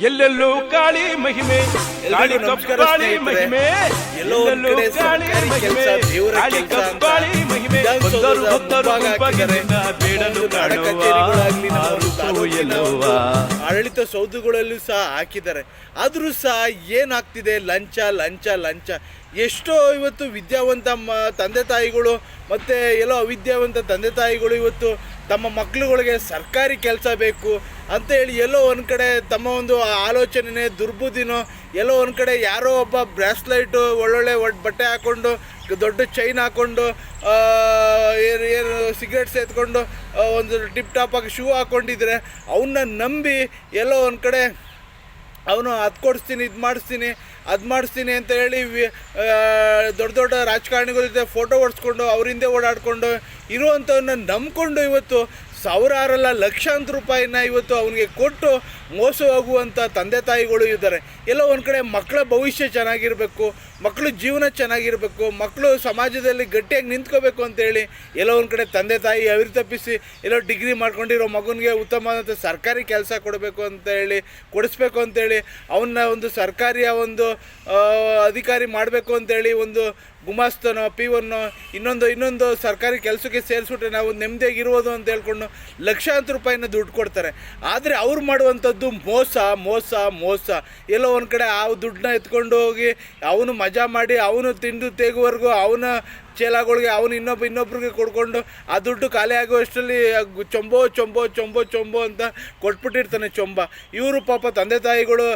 ಎಲ್ಲೆಲ್ಲೂ ಕಾಳಿ ಮಹಿಮೆ ಕಾಳಿ ಕಪ್ಪಾಳಿ ಮಹಿಮೆ ಎಲ್ಲೋ ಎಲ್ಲೆಲ್ಲೂ ಕಾಳಿ ಮಹಿಮೆ ಕಾಳಿ ಕಪ್ಪಾಳಿ ಮಹಿಮೆ. ಬಂದರು ಬಂದರು ಭಕ್ತರು ಮುಂಭಾಗ ಗುಂಪಾಗಿ ಹಾಕಿದ್ದಾರೆ. ನಿನ್ನ ಬೇಡಲು ಕಾಣುವ ಎಲ್ಲವ್ವ. ಆಡಳಿತ ಸೌದುಗಳಲ್ಲೂ ಸಹ ಹಾಕಿದ್ದಾರೆ. ಆದರೂ ಸಹ ಏನಾಗ್ತಿದೆ? ಲಂಚ ಲಂಚ ಲಂಚ. ಎಷ್ಟೋ ಇವತ್ತು ವಿದ್ಯಾವಂತ ಮ- ತಂದೆ ತಾಯಿಗಳು ಮತ್ತು ಎಲ್ಲೋ ಅವಿದ್ಯಾವಂತ ತಂದೆ ತಾಯಿಗಳು ಇವತ್ತು ತಮ್ಮ ಮಕ್ಕಳುಗಳಿಗೆ ಸರ್ಕಾರಿ ಕೆಲಸ ಬೇಕು ಅಂತ ಹೇಳಿ ಎಲ್ಲೋ ಒಂದು ಕಡೆ ತಮ್ಮ ಒಂದು ಆಲೋಚನೆ ದುರ್ಬುದ್ಧಿನೋ, ಎಲ್ಲೋ ಒಂದು ಕಡೆ ಯಾರೋ ಒಬ್ಬ ಬ್ರಾಸ್ಲೈಟು ಒಳ್ಳೊಳ್ಳೆ ಬಟ್ಟೆ ಹಾಕ್ಕೊಂಡು ದೊಡ್ಡ ಚೈನ್ ಹಾಕ್ಕೊಂಡು ಏನು ಏನು ಸಿಗರೇಟ್ಸ್ ಎತ್ಕೊಂಡು ಒಂದು ಟಿಪ್ ಟಾಪಾಗಿ ಶೂ ಹಾಕ್ಕೊಂಡಿದ್ರೆ ಅವನ್ನ ನಂಬಿ ಎಲ್ಲೋ ಒಂದು ಕಡೆ ಅವನು ಅದು ಕೊಡಿಸ್ತೀನಿ, ಇದು ಮಾಡಿಸ್ತೀನಿ, ಅದು ಮಾಡಿಸ್ತೀನಿ ಅಂತ ಹೇಳಿ ದೊಡ್ಡ ದೊಡ್ಡ ರಾಜಕಾರಣಿಗಳ ಜೊತೆ ಫೋಟೋ ಹೊಡ್ಸ್ಕೊಂಡು ಹಿಂದೆ ಓಡಾಡಿಕೊಂಡು ಇರುವಂಥವನ್ನ ನಂಬಿಕೊಂಡು ಇವತ್ತು ಸಾವಿರಾರಲ್ಲ ಲಕ್ಷಾಂತರ ರೂಪಾಯಿನ ಇವತ್ತು ಅವನಿಗೆ ಕೊಟ್ಟು ಮೋಸ ಹೋಗುವಂಥ ತಂದೆ ತಾಯಿಗಳು ಇದ್ದಾರೆ. ಎಲ್ಲ ಒಂದು ಕಡೆ ಮಕ್ಕಳ ಭವಿಷ್ಯ ಚೆನ್ನಾಗಿರಬೇಕು ಮಕ್ಕಳು ಜೀವನ ಚೆನ್ನಾಗಿರಬೇಕು ಮಕ್ಕಳು ಸಮಾಜದಲ್ಲಿ ಗಟ್ಟಿಯಾಗಿ ನಿಂತ್ಕೋಬೇಕು ಅಂತೇಳಿ ಎಲ್ಲೋ ಒಂದು ಕಡೆ ತಂದೆ ತಾಯಿ ಅವಿರ್ ತಪ್ಪಿಸಿ ಎಲ್ಲೋ ಡಿಗ್ರಿ ಮಾಡ್ಕೊಂಡಿರೋ ಮಗನಿಗೆ ಉತ್ತಮವಾದಂಥ ಸರ್ಕಾರಿ ಕೆಲಸ ಕೊಡಬೇಕು ಅಂತ ಹೇಳಿ, ಕೊಡಿಸ್ಬೇಕು ಅಂತೇಳಿ ಅವನ್ನ ಒಂದು ಸರ್ಕಾರಿಯ ಒಂದು ಅಧಿಕಾರಿ ಮಾಡಬೇಕು ಅಂತೇಳಿ ಒಂದು ಗುಮಾಸ್ತನೋ, ಪಿ ಒನ್ನೋ, ಇನ್ನೊಂದು ಇನ್ನೊಂದು ಸರ್ಕಾರಿ ಕೆಲಸಕ್ಕೆ ಸೇರಿಸ್ಬಿಟ್ರೆ ನಾವು ನೆಮ್ಮದಿಯಾಗಿರ್ಬೋದು ಅಂತ ಹೇಳ್ಕೊಂಡು ಲಕ್ಷಾಂತರ ರೂಪಾಯಿನ ದುಡ್ಡು ಕೊಡ್ತಾರೆ. ಆದರೆ ಅವ್ರು ಮಾಡುವಂಥದ್ದು ಮೋಸ ಮೋಸ ಮೋಸ. ಎಲ್ಲೋ ಒಂದು ಕಡೆ ಆ ದುಡ್ಡನ್ನ ಎತ್ಕೊಂಡು ಹೋಗಿ, ಅವನು ಮಜಾ ಮಾಡಿ, ಅವನು ತಿಂದು ತೇಗುವವರೆಗೂ ಅವನ ಚೇಲಾಗಳಿಗೆ ಅವನು ಇನ್ನೊಬ್ಬ ಇನ್ನೊಬ್ರಿಗೆ ಕೊಡ್ಕೊಂಡು ಆ ದುಡ್ಡು ಖಾಲಿ ಆಗುವಷ್ಟರಲ್ಲಿ ಚೊಂಬೋ ಚೊಂಬೋ ಚೊಂಬೋ ಚೊಂಬೋ ಅಂತ ಕೊಟ್ಬಿಟ್ಟಿರ್ತಾನೆ ಚೊಂಬ. ಇವರು ಪಾಪ ತಂದೆ ತಾಯಿಗಳು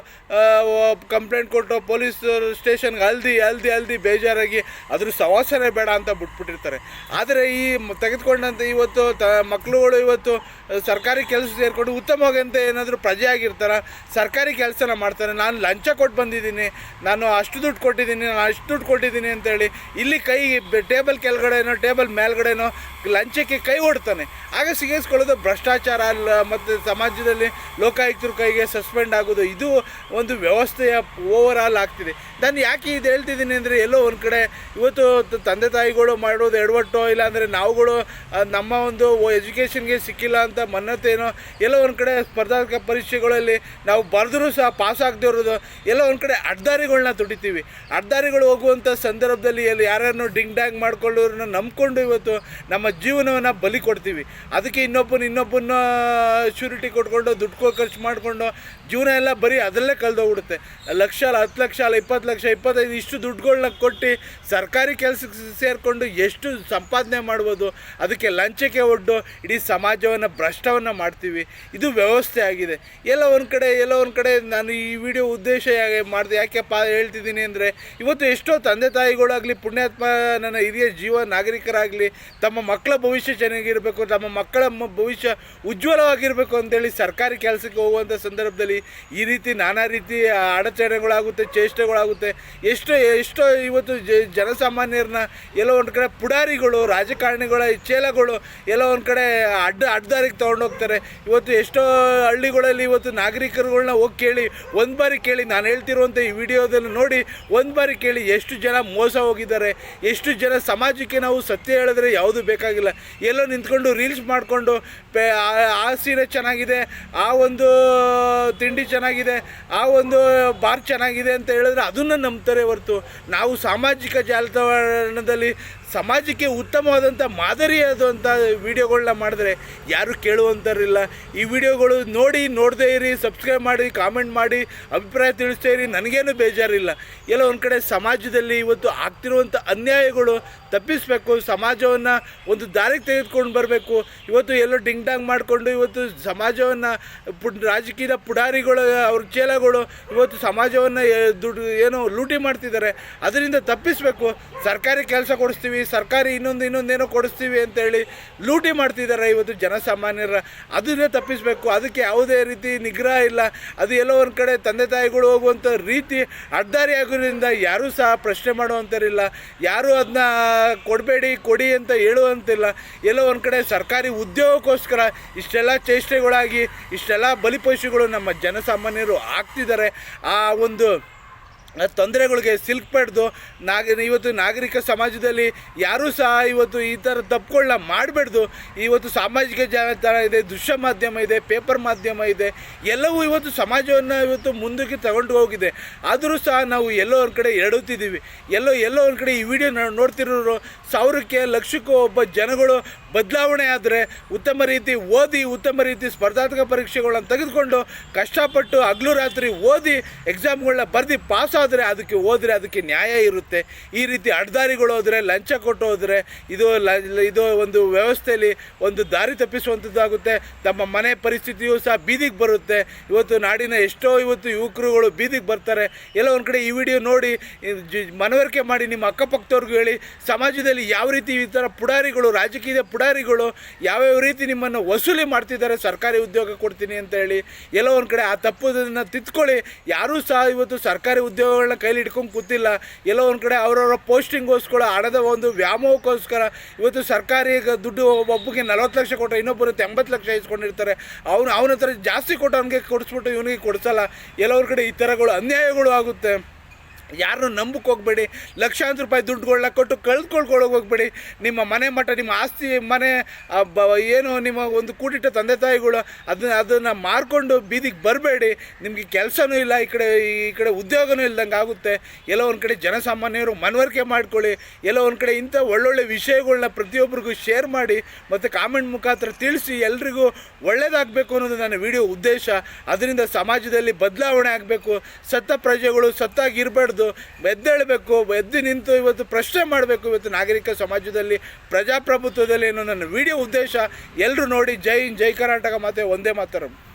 ಕಂಪ್ಲೇಂಟ್ ಕೊಟ್ಟು ಪೊಲೀಸ್ ಸ್ಟೇಷನ್ಗೆ ಅಲ್ದಿ ಅಲ್ದಿ ಅಲ್ದಿ ಬೇಜಾರಾಗಿ ಅದ್ರ ಸವಾಸನೆ ಬೇಡ ಅಂತ ಬಿಟ್ಬಿಟ್ಟಿರ್ತಾರೆ. ಆದರೆ ಈ ತೆಗೆದುಕೊಂಡಂತೆ ಇವತ್ತು ತ ಮಕ್ಕಳುಗಳು ಇವತ್ತು ಸರ್ಕಾರಿ ಕೆಲಸ ಸೇರಿಕೊಂಡು ಉತ್ತಮವಾಗಂತ ಏನಾದರೂ ಪ್ರಜೆ ಆಗಿರ್ತಾರ? ಸರ್ಕಾರಿ ಕೆಲಸನ ಮಾಡ್ತಾರೆ. ನಾನು ಲಂಚ ಕೊಟ್ಟು ಬಂದಿದ್ದೀನಿ, ನಾನು ಅಷ್ಟು ದುಡ್ಡು ಕೊಟ್ಟಿದ್ದೀನಿ, ನಾನು ಅಷ್ಟು ದುಡ್ಡು ಕೊಟ್ಟಿದ್ದೀನಿ ಅಂತೇಳಿ ಇಲ್ಲಿ ಕೈ ಟೇಬಲ್ ಕೆಳಗಡೆನೋ ಟೇಬಲ್ ಮೇಲ್ಗಡೆನೋ ಲಂಚಕ್ಕೆ ಕೈ ಹೊಡ್ತಾನೆ ಆಗ ಸಿಗಿಸ್ಕೊಳ್ಳೋದು ಭ್ರಷ್ಟಾಚಾರ ಅಲ್ಲ, ಮತ್ತು ಸಮಾಜದಲ್ಲಿ ಲೋಕಾಯುಕ್ತರ ಕೈಗೆ ಸಸ್ಪೆಂಡ್ ಆಗೋದು, ಇದು ಒಂದು ವ್ಯವಸ್ಥೆಯ ಓವರ್ ಆಲ್ ಆಗ್ತಿದೆ. ನಾನು ಯಾಕೆ ಇದು ಹೇಳ್ತಿದ್ದೀನಿ ಅಂದರೆ, ಎಲ್ಲೋ ಒಂದು ಕಡೆ ಇವತ್ತು ತಂದೆ ತಾಯಿಗಳು ಮಾಡೋದು ಎಡವಟ್ಟೋ ಇಲ್ಲಾಂದರೆ ನಾವುಗಳು ನಮ್ಮ ಒಂದು ಎಜುಕೇಷನ್ಗೆ ಸಿಕ್ಕಿಲ್ಲ ಅಂತ ಮನ್ನತೇನೋ ಎಲ್ಲೋ ಒಂದು ಕಡೆ ಸ್ಪರ್ಧಾತ್ಮಕ ಪರೀಕ್ಷೆಗಳಲ್ಲಿ ನಾವು ಬರೆದರೂ ಸಹ ಪಾಸ್ ಆಗದೆ ಇರೋದು, ಎಲ್ಲೋ ಒಂದು ಕಡೆ ಅಡ್ದಾರಿಗಳನ್ನ ತುಡಿತೀವಿ ಅಡ್ದಾರಿಗಳು ಹೋಗುವಂಥ ಸಂದರ್ಭದಲ್ಲಿ ಎಲ್ಲಿ ಯಾರನ್ನು ಡಿಂಗ್ ಡ್ಯಾಂಗ್ ಮಾಡ್ಕೊಳ್ಳೋರನ್ನ ನಂಬಿಕೊಂಡು ಇವತ್ತು ನಮ್ಮ ಜೀವನವನ್ನು ಬಲಿ ಕೊಡ್ತೀವಿ. ಅದಕ್ಕೆ ಇನ್ನೊಬ್ಬನ ಇನ್ನೊಬ್ಬನ ಶ್ಯೂರಿಟಿ ಕೊಟ್ಕೊಂಡು, ದುಡ್ಡು ಖರ್ಚು ಮಾಡಿಕೊಂಡು, ಜೀವನ ಎಲ್ಲ ಬರೀ ಅದರಲ್ಲೇ ಕಳೆದೋಗ್ಬಿಡುತ್ತೆ. ಲಕ್ಷ ಅಲ್ಲ ಹತ್ತು ಲಕ್ಷ ಅಲ್ಲ ಇಪ್ಪತ್ತು ಲಕ್ಷ, ಇಪ್ಪತ್ತೈದು, ಇಷ್ಟು ದುಡ್ಡುಗಳನ್ನ ಕೊಟ್ಟು ಸರ್ಕಾರಿ ಕೆಲಸಕ್ಕೆ ಸೇರಿಕೊಂಡು ಎಷ್ಟು ಸಂಪಾದನೆ ಮಾಡ್ಬೋದು, ಅದಕ್ಕೆ ಲಂಚಕ್ಕೆ ಒಡ್ಡು, ಇಡೀ ಸಮಾಜವನ್ನು ಭ್ರಷ್ಟವನ್ನು ಮಾಡ್ತೀವಿ. ಇದು ವ್ಯವಸ್ಥೆ ಆಗಿದೆ. ಎಲ್ಲ ಒಂದು ಕಡೆ, ಎಲ್ಲ ಒಂದು ಕಡೆ ನಾನು ಈ ವಿಡಿಯೋ ಉದ್ದೇಶ ಯಾಕೆ ಪಾ ಹೇಳ್ತಿದ್ದೀನಿ ಅಂದರೆ, ಇವತ್ತು ಎಷ್ಟೋ ತಂದೆ ತಾಯಿಗಳಾಗಲಿ, ಪುಣ್ಯಾತ್ಮ ನನ್ನ ಹಿರಿಯ ಜೀವ ನಾಗರಿಕರಾಗಲಿ, ತಮ್ಮ ಮಕ್ಕಳ ಭವಿಷ್ಯ ಚೆನ್ನಾಗಿರಬೇಕು, ತಮ್ಮ ಮಕ್ಕಳ ಭವಿಷ್ಯ ಉಜ್ವಲವಾಗಿರಬೇಕು ಅಂತೇಳಿ ಸರ್ಕಾರಿ ಕೆಲಸಕ್ಕೆ ಹೋಗುವಂಥ ಸಂದರ್ಭದಲ್ಲಿ ಈ ರೀತಿ ನಾನಾ ರೀತಿ ಅಡಚಣೆಗಳಾಗುತ್ತೆ, ಚೇಷ್ಟೆಗಳಾಗುತ್ತೆ. ಎಷ್ಟೋ ಎಷ್ಟೋ ಇವತ್ತು ಜನಸಾಮಾನ್ಯರನ್ನ ಎಲ್ಲೋ ಒಂದು ಕಡೆ ಪುಡಾರಿಗಳು, ರಾಜಕಾರಣಿಗಳ ಚೇಲಗಳು ಎಲ್ಲೋ ಒಂದು ಕಡೆ ಅಡ್ಡ, ಅಡ್ಡದಾರಿಗೆ ತೊಗೊಂಡೋಗ್ತಾರೆ ಇವತ್ತು ಎಷ್ಟೋ ಹಳ್ಳಿಗಳಲ್ಲಿ ಇವತ್ತು ನಾಗರಿಕರುಗಳನ್ನ ಹೋಗಿ ಕೇಳಿ, ಒಂದು ಬಾರಿ ಕೇಳಿ, ನಾನು ಹೇಳ್ತಿರುವಂಥ ಈ ವಿಡಿಯೋದಲ್ಲಿ ನೋಡಿ ಒಂದು ಬಾರಿ ಕೇಳಿ ಎಷ್ಟು ಜನ ಮೋಸ ಹೋಗಿದ್ದಾರೆ, ಎಷ್ಟು ಜನ ಸಮಾಜಕ್ಕೆ ನಾವು ಸತ್ಯ ಹೇಳಿದ್ರೆ ಯಾವುದು ಬೇಕಾಗಿಲ್ಲ. ಎಲ್ಲೋ ನಿಂತ್ಕೊಂಡು ರೀಲ್ಸ್ ಮಾಡಿಕೊಂಡು ಪೇ ಆ- ಸೀರೆ ಚೆನ್ನಾಗಿದೆ, ಆ ಒಂದು ತಿಂಡಿ ಚೆನ್ನಾಗಿದೆ, ಆ ಒಂದು ಬಾರ್ ಚೆನ್ನಾಗಿದೆ ಅಂತ ಹೇಳಿದ್ರೆ ಅದನ್ನು ನಂಬ್ತಾರೆ ಹೊರತು. ನಾವು ಸಾಮಾಜಿಕ ಜಾಲತಾಣದಲ್ಲಿ ಸಮಾಜಕ್ಕೆ ಉತ್ತಮವಾದಂಥ ಮಾದರಿಯಾದಂಥ ವಿಡಿಯೋಗಳನ್ನ ಮಾಡಿದ್ರೆ ಯಾರು ಕೇಳುವಂಥರಿಲ್ಲ ಈ ವಿಡಿಯೋಗಳು ನೋಡಿ ನೋಡದೇ ಇರಿ ಸಬ್ಸ್ಕ್ರೈಬ್ ಮಾಡಿ ಕಾಮೆಂಟ್ ಮಾಡಿ, ಅಭಿಪ್ರಾಯ ತಿಳಿಸ್ತಾ ಇರಿ, ನನಗೇನು ಬೇಜಾರಿಲ್ಲ. ಎಲ್ಲ ಒಂದು ಕಡೆ ಸಮಾಜದಲ್ಲಿ ಇವತ್ತು ಆಗ್ತಿರುವಂಥ ಅನ್ಯಾಯಗಳು ತಪ್ಪಿಸಬೇಕು, ಸಮಾಜವನ್ನು ಒಂದು ದಾರಿಗೆ ತೆಗೆದುಕೊಂಡು ಬರಬೇಕು. ಇವತ್ತು ಎಲ್ಲೋ ಡಿಂಗ್ ಡಾಂಗ್ ಮಾಡಿಕೊಂಡು ಇವತ್ತು ಸಮಾಜವನ್ನು ಪುಡ್, ರಾಜಕೀಯದ ಪುಡಾರಿಗಳು, ಅವ್ರ ಚೇಲಗಳು ಇವತ್ತು ಸಮಾಜವನ್ನು ದುಡ್ಡು ಏನು ಲೂಟಿ ಮಾಡ್ತಿದ್ದಾರೆ. ಅದರಿಂದ ತಪ್ಪಿಸಬೇಕು. ಸರ್ಕಾರಿ ಕೆಲಸ ಕೊಡಿಸ್ತೀವಿ ಸರ್ಕಾರಿ ಇನ್ನೊಂದು ಇನ್ನೊಂದೇನೋ ಕೊಡಿಸ್ತೀವಿ ಅಂತೇಳಿ ಲೂಟಿ ಮಾಡ್ತಿದ್ದಾರೆ ಇವತ್ತು ಜನಸಾಮಾನ್ಯರ. ಅದನ್ನೇ ತಪ್ಪಿಸಬೇಕು. ಅದಕ್ಕೆ ಯಾವುದೇ ರೀತಿ ನಿಗ್ರಹ ಇಲ್ಲ. ಅದು ಎಲ್ಲೋ ಒಂದು ಕಡೆ ತಂದೆ ತಾಯಿಗಳು ಹೋಗುವಂಥ ರೀತಿ ಅಡ್ಡಾರಿ ಆಗೋದ್ರಿಂದ ಯಾರೂ ಸಹ ಪ್ರಶ್ನೆ ಮಾಡುವಂಥರಿಲ್ಲ. ಯಾರೂ ಅದನ್ನ ಕೊಡಬೇಡಿ, ಕೊಡಿ ಅಂತ ಹೇಳುವಂತಿಲ್ಲ. ಎಲ್ಲೋ ಒಂದು ಕಡೆ ಸರ್ಕಾರಿ ಉದ್ಯೋಗಕ್ಕೋಸ್ಕರ ಇಷ್ಟೆಲ್ಲ ಚೇಷ್ಟೆಗಳಾಗಿ, ಇಷ್ಟೆಲ್ಲ ಬಲಿಪಶುಗಳು ನಮ್ಮ ಜನಸಾಮಾನ್ಯರು ಆಗ್ತಿದ್ದಾರೆ. ಆ ಒಂದು ತೊಂದರೆಗಳಿಗೆ ಸಿಲ್ಕ್ಪಡ್ದು ನಾಗ, ಇವತ್ತು ನಾಗರಿಕ ಸಮಾಜದಲ್ಲಿ ಯಾರೂ ಸಹ ಇವತ್ತು ಈ ಥರ ತಪ್ಪುಗಳನ್ನ ಮಾಡಬಾರ್ದು. ಇವತ್ತು ಸಾಮಾಜಿಕ ಜಾಲತಾಣ ಇದೆ, ದೃಶ್ಯ ಮಾಧ್ಯಮ ಇದೆ, ಪೇಪರ್ ಮಾಧ್ಯಮ ಇದೆ, ಎಲ್ಲವೂ ಇವತ್ತು ಸಮಾಜವನ್ನು ಇವತ್ತು ಮುಂದಕ್ಕೆ ತಗೊಂಡು ಹೋಗಿದೆ. ಆದರೂ ಸಹ ನಾವು ಎಲ್ಲೋ ಒಂದು ಕಡೆ ಎರಡುತ್ತಿದ್ದೀವಿ ಎಲ್ಲೋ ಎಲ್ಲೋ ಒಂದು ಕಡೆ ಈ ವಿಡಿಯೋ ನೋಡ್ತಿರೋರು ಸಾವಿರಕ್ಕೆ, ಲಕ್ಷಕ್ಕೂ ಒಬ್ಬ ಜನಗಳು ಬದಲಾವಣೆ ಆದರೆ ಉತ್ತಮ ರೀತಿ ಓದಿ, ಉತ್ತಮ ರೀತಿ ಸ್ಪರ್ಧಾತ್ಮಕ ಪರೀಕ್ಷೆಗಳನ್ನು ತೆಗೆದುಕೊಂಡು ಕಷ್ಟಪಟ್ಟು ಹಗಲು ರಾತ್ರಿ ಓದಿ ಎಕ್ಸಾಮ್ಗಳನ್ನ ಬರೆದು, ಪಾಸ್ ಆದರೆ ಅದಕ್ಕೆ ಹೋದರೆ ಅದಕ್ಕೆ ನ್ಯಾಯ ಇರುತ್ತೆ. ಈ ರೀತಿ ಅಡ್ದಾರಿಗಳು ಹೋದರೆ, ಲಂಚ ಕೊಟ್ಟು ಹೋದರೆ, ಇದು ಇದು ಒಂದು ವ್ಯವಸ್ಥೆಯಲ್ಲಿ ಒಂದು ದಾರಿ ತಪ್ಪಿಸುವಂಥದ್ದಾಗುತ್ತೆ. ತಮ್ಮ ಮನೆ ಪರಿಸ್ಥಿತಿಯೂ ಸಹ ಬೀದಿಗೆ ಬರುತ್ತೆ. ಇವತ್ತು ನಾಡಿನ ಎಷ್ಟೋ ಇವತ್ತು ಯುವಕರುಗಳು ಬೀದಿಗೆ ಬರ್ತಾರೆ. ಎಲ್ಲ ಒಂದು ಕಡೆ ಈ ವಿಡಿಯೋ ನೋಡಿ ಮನವರಿಕೆ ಮಾಡಿ, ನಿಮ್ಮ ಅಕ್ಕಪಕ್ಕದವ್ರಿಗೂ ಹೇಳಿ, ಸಮಾಜದಲ್ಲಿ ಯಾವ ರೀತಿ ಈ ಥರ ಪುಡಾರಿಗಳು ರಾಜಕೀಯ ಪುಡಾರಿಗಳು ಯಾವ್ಯಾವ ರೀತಿ ನಿಮ್ಮನ್ನು ವಸೂಲಿ ಮಾಡ್ತಿದ್ದಾರೆ, ಸರ್ಕಾರಿ ಉದ್ಯೋಗ ಕೊಡ್ತೀನಿ ಅಂತ ಹೇಳಿ, ಎಲ್ಲ ಒಂದು ಕಡೆ ಆ ತಪ್ಪುದನ್ನು ತಿದ್ಕೊಳ್ಳಿ. ಯಾರೂ ಸಹ ಇವತ್ತು ಸರ್ಕಾರಿ ಕೈಲಿ ಹಿಡ್ಕೊಂಡು ಕೂತಿಲ್ಲ. ಎಲ್ಲೋ ಒಂದು ಕಡೆ ಅವರವರ ಪೋಸ್ಟಿಂಗ್ಗೋಸ್ಕರ, ಹಣದ ಒಂದು ವ್ಯಾಮೋಹಕ್ಕೋಸ್ಕರ ಇವತ್ತು ಸರ್ಕಾರಿ ದುಡ್ಡು ಒಬ್ಬಗೆ ನಲವತ್ತು ಲಕ್ಷ ಕೊಟ್ಟರೆ ಇನ್ನೊಬ್ಬರು ಎಂಬತ್ತು ಲಕ್ಷ ಇಸ್ಕೊಂಡಿರ್ತಾರೆ. ಅವನು ಅವನ ಹತ್ರ ಜಾಸ್ತಿ ಕೊಟ್ಟು ಅವನಿಗೆ ಕೊಡಿಸ್ಬಿಟ್ಟು ಇವನಿಗೆ ಕೊಡಿಸಲ್ಲ. ಎಲ್ಲೋ ಒಂದು ಕಡೆ ಈ ಥರಗಳು ಅನ್ಯಾಯಗಳು ಆಗುತ್ತೆ. ಯಾರನ್ನು ನಂಬಕ್ಕೆ ಹೋಗಬೇಡಿ. ಲಕ್ಷಾಂತರ ರೂಪಾಯಿ ದುಡ್ಡುಗಳನ್ನ ಕೊಟ್ಟು ಕಳೆದುಕೊಳ್ಕೊಳ್ಳೋಕೆ ಹೋಗ್ಬೇಡಿ. ನಿಮ್ಮ ಮನೆ ಮಠ, ನಿಮ್ಮ ಆಸ್ತಿ ಮನೆ ಏನು ನಿಮ್ಮ ಒಂದು ಕೂಡಿಟ್ಟ ತಂದೆ ತಾಯಿಗಳು ಅದನ್ನ, ಅದನ್ನು ಮಾರ್ಕೊಂಡು ಬೀದಿಗೆ ಬರಬೇಡಿ. ನಿಮಗೆ ಕೆಲಸನೂ ಇಲ್ಲ, ಈ ಕಡೆ ಈ ಕಡೆ ಉದ್ಯೋಗನೂ ಇಲ್ದಂಗೆ ಆಗುತ್ತೆ. ಎಲ್ಲೋ ಒಂದು ಕಡೆ ಜನಸಾಮಾನ್ಯರು ಮನವರಿಕೆ ಮಾಡ್ಕೊಳ್ಳಿ. ಎಲ್ಲೋ ಒಂದು ಕಡೆ ಇಂಥ ಒಳ್ಳೊಳ್ಳೆ ವಿಷಯಗಳನ್ನ ಪ್ರತಿಯೊಬ್ಬರಿಗೂ ಶೇರ್ ಮಾಡಿ ಮತ್ತು ಕಾಮೆಂಟ್ ಮುಖಾಂತರ ತಿಳಿಸಿ ಎಲ್ರಿಗೂ ಒಳ್ಳೇದಾಗಬೇಕು ಅನ್ನೋದು ನನ್ನ ವಿಡಿಯೋ ಉದ್ದೇಶ. ಅದರಿಂದ ಸಮಾಜದಲ್ಲಿ ಬದಲಾವಣೆ ಆಗಬೇಕು. ಸತ್ತ ಪ್ರಜೆಗಳು ಸತ್ತಾಗಿರಬಾರ್ದು ಎದ್ದೇಳಬೇಕು ಎದ್ದು ನಿಂತು ಇವತ್ತು ಪ್ರಶ್ನೆ ಮಾಡಬೇಕು ಇವತ್ತು ನಾಗರಿಕ ಸಮಾಜದಲ್ಲಿ, ಪ್ರಜಾಪ್ರಭುತ್ವದಲ್ಲಿ ಏನು ನನ್ನ ವಿಡಿಯೋ ಉದ್ದೇಶ ಎಲ್ಲರೂ ನೋಡಿ ಜೈ ಜೈ ಕರ್ನಾಟಕ ಮಾತೆ, ಒಂದೇ ಮಾತರಂ.